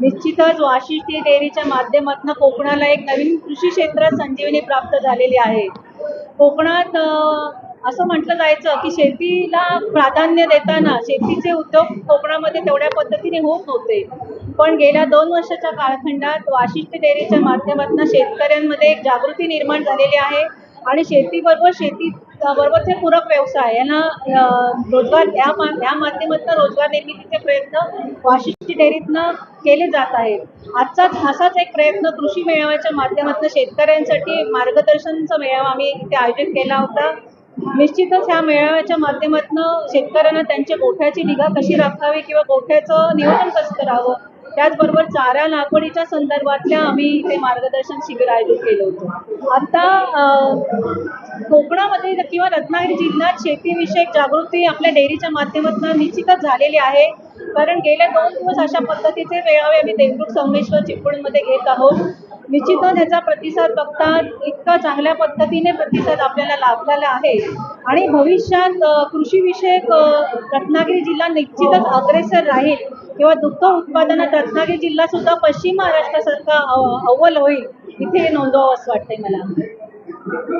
निश्चितच वाशिष्ठी डेअरीच्या माध्यमातून कोकणाला एक नवीन कृषी क्षेत्रात संजीवनी प्राप्त झालेली आहे. कोकणात असं म्हटलं जायचं की शेतीला प्राधान्य देताना शेतीचे उद्योग कोकणामध्ये तेवढ्या पद्धतीने होत नव्हते. पण गेल्या दोन वर्षाच्या कालखंडात वाशिष्ठ डेअरीच्या माध्यमातून शेतकऱ्यांमध्ये एक जागृती निर्माण झालेली आहे. आणि शेतीबरोबर शेती बरोबरचे पूरक व्यवसाय. यांना रोजगार या मा या माध्यमातून रोजगार निर्मितीचे प्रयत्न वाशिष्ठी डेअरीतनं केले जात आहेत. आजचाच असाच एक प्रयत्न कृषी मेळाव्याच्या माध्यमातून शेतकऱ्यांसाठी मार्गदर्शनचा मेळावा आम्ही इथे आयोजित केला होता. निश्चितच ह्या मेळाव्याच्या माध्यमातून शेतकऱ्यांना त्यांच्या गोठ्याची निगा कशी राखावी किंवा गोठ्याचं नियोजन कसं करावं त्याचबरोबर चारा लागवडीच्या संदर्भातल्या आम्ही इथे मार्गदर्शन शिबिर आयोजित केलं होतं. आता कोकणामध्ये किंवा रत्नागिरी जिल्ह्यात शेतीविषयक जागृती आपल्या डेअरीच्या माध्यमातून निश्चितच झालेली आहे. कारण गेल्या दोन दिवस अशा पद्धतीचे मेळावे आम्ही देवरुख संगमेश्वर चिपळूणमध्ये घेत आहोत. निश्चितच ह्याचा प्रतिसाद बघता इतका चांगल्या पद्धतीने प्रतिसाद आपल्याला लाभलेला आहे. आणि भविष्यात कृषीविषयक रत्नागिरी जिल्हा निश्चितच अग्रेसर राहील. किंवा दुग्ध उत्पादनात रत्नागिरी जिल्हा सुद्धा पश्चिम महाराष्ट्रासारखा अव्वल होईल इथे नोंदवावं असं वाटतंय मला.